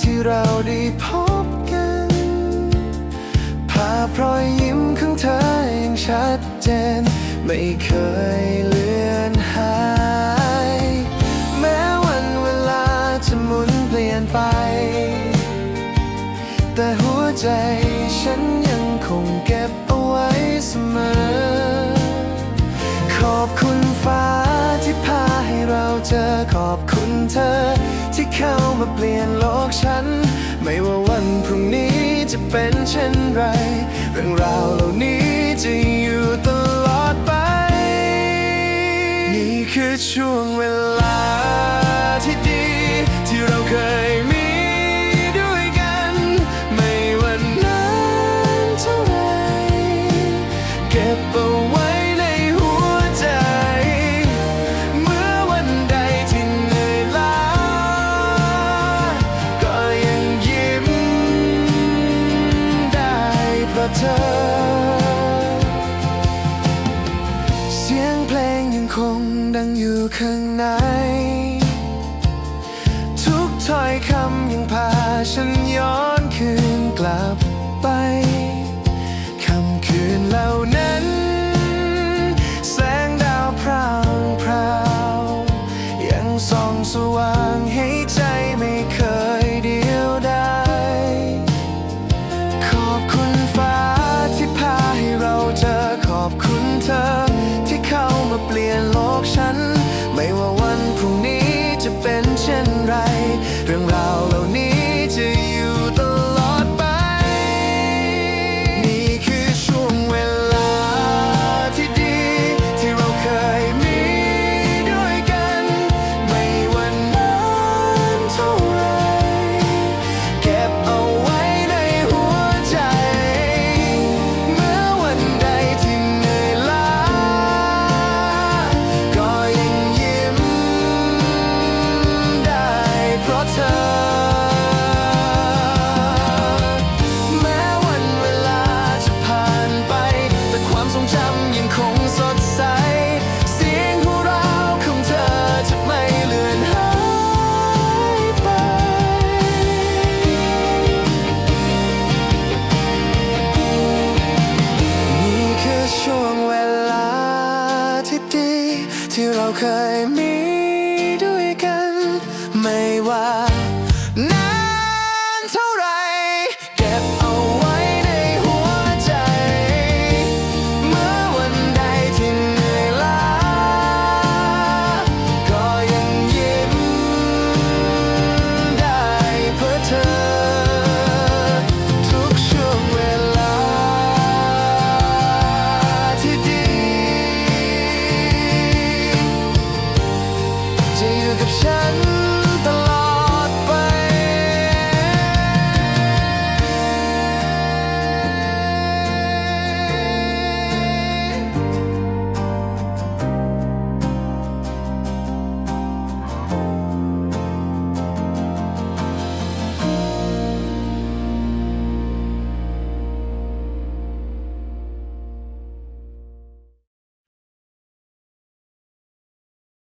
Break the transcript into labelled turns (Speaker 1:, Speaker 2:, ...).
Speaker 1: ที่เราได้พบกันภาพรอยยิ้มของเธอยังชัดเจน ไม่เคยเลือนหาย แม้วันเวลาจะหมุนเปลี่ยนไป แต่หัวใจฉันยังคงเก็บเอาไว้เสมอ ขอบคุณฟ้าที่พาให้เราเจอขอบคุณเธอ มาเปลี่ยนโลกฉัน ไม่ว่าวันพรุ่งนี้จะเป็นเช่นไร เรื่องราวเหล่านี้จะอยู่ตลอดไป นี่คือช่วงเวลา เพราเธอ เสียงเพลงยังคงดังอยู่ข้างใน ทุกถ้อยคำยังพาฉันย้อนคืนกลับไปคำคืนเหล่านั้น แสงดาวพร่างพราว ยังส่องสว่างให้ใจ ดีที่เราเคยมีด้วยกัน ไม่ว่า of shining